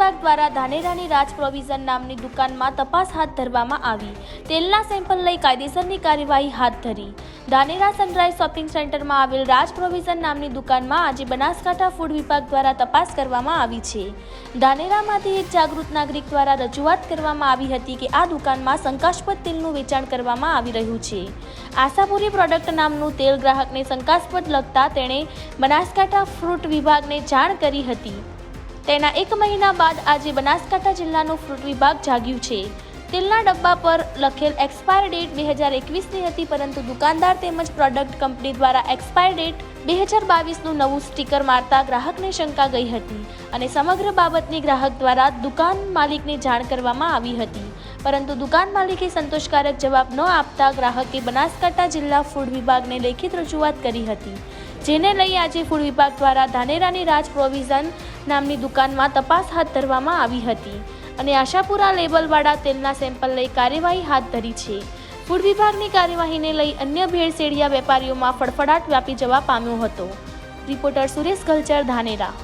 દ્વારા ધાનેરાની રાજ પ્રોવિઝન નામની દુકાનમાં તપાસ હાથ ધરવામાં આવી. તેલના સેમ્પલ લઈ કાયદેસરની કાર્યવાહી હાથ ધરી. ધાનેરા સનરાઈઝ શોપિંગ સેન્ટરમાં આવેલ રાજ પ્રોવિઝન નામની દુકાનમાં આજે બનાસકાંઠા ફૂડ વિભાગ દ્વારા તપાસ કરવામાં આવી છે. ધાનેરામાંથી એક જાગૃત નાગરિક દ્વારા રજૂઆત કરવામાં આવી હતી કે આ દુકાનમાં શંકાસ્પદ તેલનું વેચાણ કરવામાં આવી રહ્યું છે. આશાપુરી પ્રોડક્ટ નામનું તેલ ગ્રાહકને શંકાસ્પદ લગતા તેણે બનાસકાંઠા ફ્રૂટ વિભાગને જાણ કરી હતી. તેના એક મહિના બાદ આજે બનાસકાંઠા જિલ્લાનું ફ્રૂટ વિભાગ જાગ્યું છે. તેલના ડબ્બા પર લખેલ એક્સપાયર ડેટ બે હજાર એકવીસની હતી, પરંતુ દુકાનદાર તેમજ પ્રોડક્ટ કંપની દ્વારા એક્સપાયર ડેટ બે હજાર બાવીસનું નવું સ્ટીકર મારતા ગ્રાહકને શંકા ગઈ હતી અને સમગ્ર બાબતની ગ્રાહક દ્વારા દુકાન માલિકને જાણ કરવામાં આવી હતી. પરંતુ દુકાન માલિકે સંતોષકારક જવાબ ન આપતા ગ્રાહકે બનાસકાંઠા જિલ્લા ફૂડ વિભાગને લેખિત રજૂઆત કરી હતી. જેને લઈ આજે ફૂડ વિભાગ દ્વારા ધાનેરાની રાજ પ્રોવિઝન નામની દુકાનમાં તપાસ હાથ ધરવામાં આવી હતી અને આશાપુરા લેબલવાળા તેલના સેમ્પલ લઈ કાર્યવાહી હાથ ધરી છે. ફૂડ વિભાગની કાર્યવાહીને લઈ અન્ય ભેળસેળિયા વેપારીઓમાં ફડફડાટ વ્યાપી જવા પામ્યો હતો. રિપોર્ટર સુરેશ ગલચર, ધાનેરા.